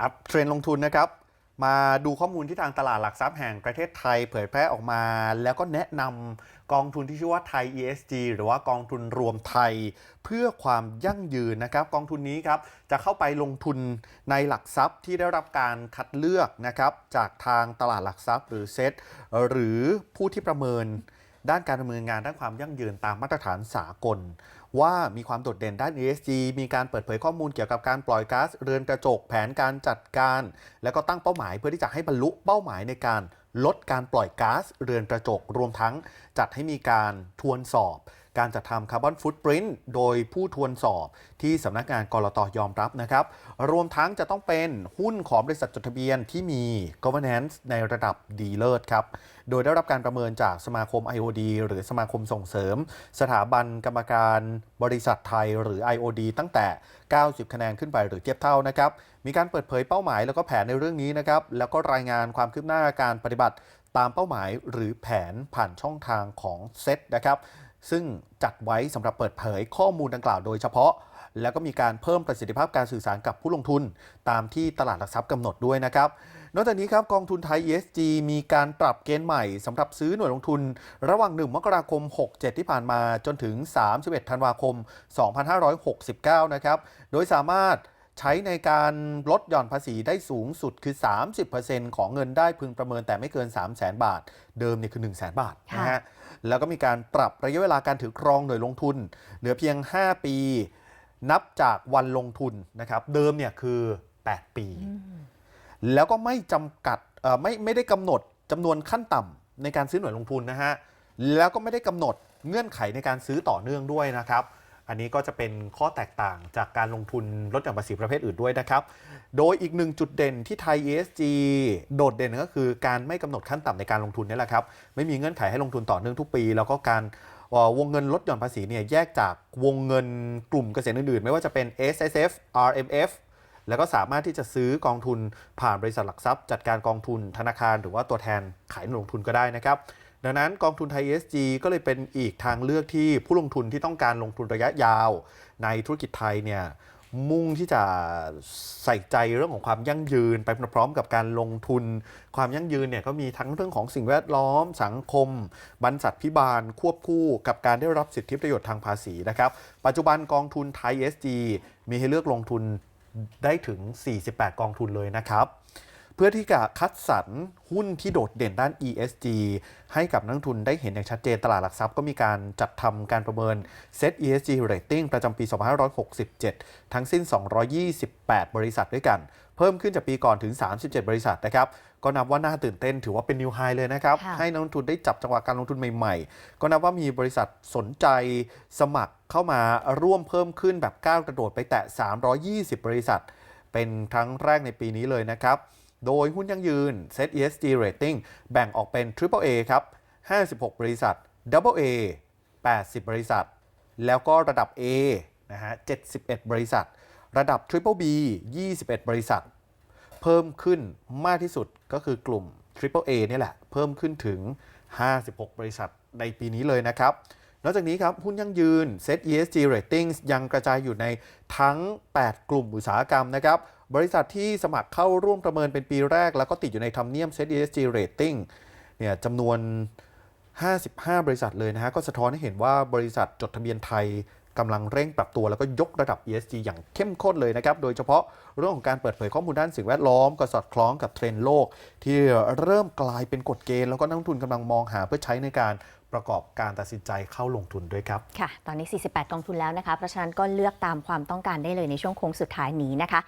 อัพเทรนด์ลงทุนนะครับ มาดูข้อมูลที่ทางตลาดหลักทรัพย์แห่งประเทศไทย เผยแพร่ออกมา แล้วก็แนะนำกองทุนที่ชื่อว่าไทย ESG หรือว่ากองทุนรวมไทย เพื่อความยั่งยืนนะครับ กองทุนนี้ครับจะเข้าไปลงทุนในหลักทรัพย์ที่ได้รับการคัดเลือกนะครับจากทางตลาดหลักทรัพย์ หรือเซตหรือผู้ที่ประเมิน ด้านการดำเนินงานด้านความยั่งยืนตามมาตรฐานสากล ว่ามีความโดดเด่นด้าน ESG มีการเปิดเผยข้อมูลเกี่ยวกับการปล่อยก๊าซเรือนกระจกแผนการจัดการ แล้วก็ตั้งเป้าหมายเพื่อที่จะให้บรรลุเป้าหมายในการลดการปล่อยก๊าซเรือนกระจก รวมทั้งจัดให้มีการทวนสอบ การจัดทำคาร์บอนฟุตปรินต์โดยผู้ทวนสอบที่สำนักงานกรตยอมรับนะครับ รวมทั้งจะต้องเป็นหุ้นของบริษัทจดทะเบียนที่มี governance ในระดับดีเลิศครับ โดยได้รับการประเมินจากสมาคม IOD หรือสมาคมส่งเสริม สถาบันกรรมการบริษัทไทยหรือ IOD ตั้งแต่ 90 คะแนนขึ้นไปหรือเทียบเท่านะครับ มีการเปิดเผยเป้าหมายแล้วก็แผนในเรื่องนี้นะครับ แล้วก็รายงานความคืบหน้าการปฏิบัติตามเป้าหมายหรือแผนผ่านช่องทางของเซตนะครับ ซึ่งจัดไว้สำหรับเปิดเผยข้อมูลดังกล่าวโดยเฉพาะ แล้วก็มีการเพิ่มประสิทธิภาพการสื่อสารกับผู้ลงทุน ตามที่ตลาดหลักทรัพย์กำหนดด้วยนะครับนอกจากนี้ครับกองทุนไทย ESG มีการปรับเกณฑ์ใหม่สำหรับซื้อหน่วยลงทุน ระหว่าง 1 มกราคม 67 ที่ผ่านมาจนถึง 31 ธันวาคม 2569 นะครับ โดยสามารถ ใช้ในการลดหย่อนภาษีได้สูงสุดคือ 30%ของเงินได้พึงประเมินแต่ไม่เกิน 3 0 0 0 0 0 บาท เดิมเนี่ยคือ 1 0 0 0 0 0 บาทนะฮะแล้วก็มีการปรับระยะเวลาการถือครองหน่วยลงทุน เหลือเพียง 5 ปีนับจากวันลงทุนนะครับ เดิมเนี่ยคือ 8 ปี แล้วก็ไม่จำกัดเอ่อไม่ไม่ได้กำหนดจำนวนขั้นต่ำในการซื้อหน่วยลงทุนนะฮะแล้วก็ไม่ได้กำหนดเงื่อนไขในการซื้อต่อเนื่องด้วยนะครับ อันนี้ก็จะเป็นข้อแตกต่างจากการลงทุนลดหย่อนภาษีประเภทอื่นด้วยนะครับ โดยอีกหนึ่งจุดเด่นที่ไทย ESG โดดเด่นก็คือการไม่กำหนดขั้นต่ำในการลงทุนนี่แหละครับ ไม่มีเงื่อนไขให้ลงทุนต่อเนื่องทุกปี แล้วก็การวงเงินลดหย่อนภาษีเนี่ยแยกจากวงเงินกลุ่มเกษตรอื่นๆ ไม่ว่าจะเป็น S S F R M F แล้วก็สามารถที่จะซื้อกองทุนผ่านบริษัทหลักทรัพย์ จัดการกองทุนธนาคาร หรือว่าตัวแทนขายลงทุนก็ได้นะครับ ดังนั้นกองทุนไทย ESG ก็เลยเป็นอีกทางเลือกที่ผู้ลงทุนที่ต้องการลงทุนระยะยาว ในธุรกิจไทยเนี่ยมุ่งที่จะใส่ใจเรื่องของความยั่งยืน ไปพร้อมๆกับการลงทุน ความยั่งยืนเนี่ยก็มีทั้งเรื่องของสิ่งแวดล้อม สังคม บรรษัทพิบาล ควบคู่กับการได้รับสิทธิประโยชน์ทางภาษีนะครับ ปัจจุบันกองทุนไทย ESG มีให้เลือกลงทุนได้ถึง 48 กองทุนเลยนะครับ เพื่อที่จะคัดสรรหุ้นที่โดดเด่นด้าน ESG ให้กับนักลงทุนได้เห็นอย่างชัดเจนตลาดหลักทรัพย์ก็มีการจัดทำการประเมิน Set ESG Rating ประจำปี 2567 ทั้งสิ้น 228 บริษัทด้วยกัน เพิ่มขึ้นจากปีก่อนถึง 37 บริษัทนะครับก็นับว่าน่าตื่นเต้นถือว่าเป็นนิวไฮเลยนะครับค่ะให้นักลงทุนได้จับจังหวะการลงทุนใหม่ๆ ก็นับว่ามีบริษัทสนใจสมัครเข้ามาร่วมเพิ่มขึ้นแบบก้าวกระโดดไปแตะ 320 บริษัท เป็นครั้งแรกในปีนี้เลยนะครับ โดยหุ้นยั่งยืน Set ESG Rating แบ่งออกเป็น Triple A ครับ 56 บริษัท Double A 80 บริษัท แล้วก็ระดับ A นะฮะ 71 บริษัท ระดับ Triple B 21 บริษัท เพิ่มขึ้นมากที่สุดก็คือกลุ่ม Triple A นี่แหละ เพิ่มขึ้นถึง 56 บริษัทในปีนี้เลยนะครับ นอกจากนี้ครับหุ้นยั่งยืน Set ESG Ratings ยังกระจายอยู่ในทั้ง 8 กลุ่มอุตสาหกรรมนะครับ บริษัทที่สมัครเข้าร่วมประเมินเป็นปีแรก แล้วก็ติดอยู่ในทำเนียม Set ESG Rating เนี่ยจำนวน 55 บริษัทเลยนะฮะ ก็สะท้อนให้เห็นว่าบริษัทจดทะเบียนไทยกำลังเร่งปรับตัวแล้วก็ยกระดับ ESG อย่างเข้มข้นเลยนะครับ โดยเฉพาะเรื่องของการเปิดเผยข้อมูลด้านสิ่งแวดล้อมก็สอดคล้องกับเทรนด์โลก ที่เริ่มกลายเป็นกฎเกณฑ์แล้วก็นักลงทุนกำลังมองหาเพื่อใช้ในการ ประกอบการตัดสินใจเข้าลงทุนด้วยครับ ค่ะ ตอนนี้ 48 กองทุนแล้วนะคะ เพราะฉะนั้นก็เลือกตามความต้องการได้เลยในช่วงโค้งสุดท้ายนี้นะคะ